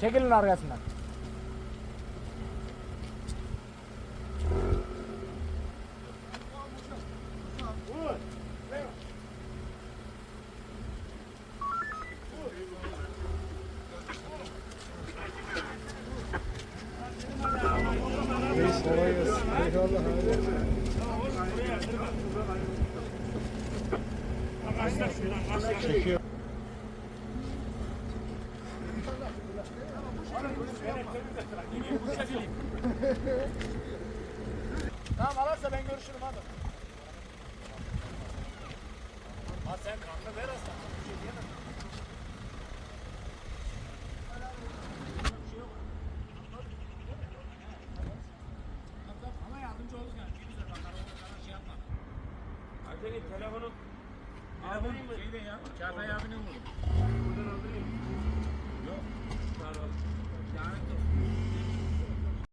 Çekilin arkasından. Tamam ararsa ben görüşürüm hadi. Ha sen kanını ver aslan. Şey. Ama yardımcı oluruz yani. Bir güzel bakar olur sana şey yapma. Senin telefonu Abi şeyde ya. Çağatay abinin oğlu.